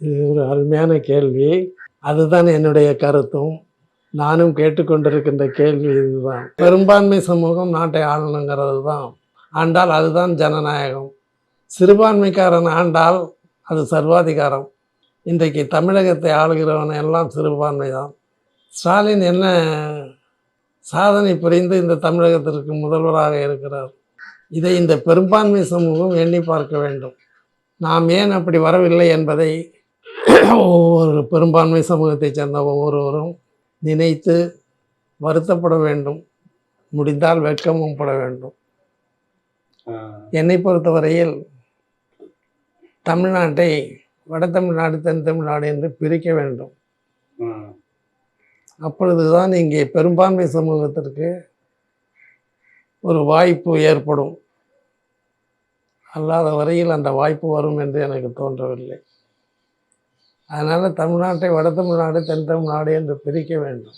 இது ஒரு அருமையான கேள்வி. அதுதான் என்னுடைய கருத்தும். நானும் கேட்டுக்கொண்டிருக்கின்ற கேள்வி இதுதான். பெரும்பான்மை சமூகம் நாட்டை ஆளணுங்கிறது தான். ஆண்டால் அதுதான் ஜனநாயகம். சிறுபான்மைக்காரன் ஆண்டால் அது சர்வாதிகாரம். இன்றைக்கு தமிழகத்தை ஆளுகிறவன் எல்லாம் சிறுபான்மை தான். ஸ்டாலின் என்ன சாதனை புரிந்து இந்த தமிழகத்திற்கு முதல்வராக இருக்கிறார்? இதை இந்த பெரும்பான்மை சமூகம் எண்ணி பார்க்க வேண்டும். நாம் ஏன் அப்படி வரவில்லை என்பதை ஒவ்வொரு பெரும்பான்மை சமூகத்தைச் சேர்ந்த ஒவ்வொருவரும் நினைத்து வருத்தப்பட வேண்டும் முடிந்தால் வெட்கமும் பட வேண்டும். என்னை பொறுத்தவரையில் தமிழ்நாட்டை வட தமிழ்நாடு தென் தமிழ்நாடு என்று பிரிக்க வேண்டும். அப்பொழுதுதான் இங்கே பெரும்பான்மை சமூகத்திற்கு ஒரு வாய்ப்பு ஏற்படும். அல்லாத வரையில் அந்த வாய்ப்பு வரும் என்று எனக்கு தோன்றவில்லை. அதனால் தமிழ்நாட்டை வட தமிழ்நாடு தென் தமிழ்நாடு என்று பிரிக்க வேண்டும்.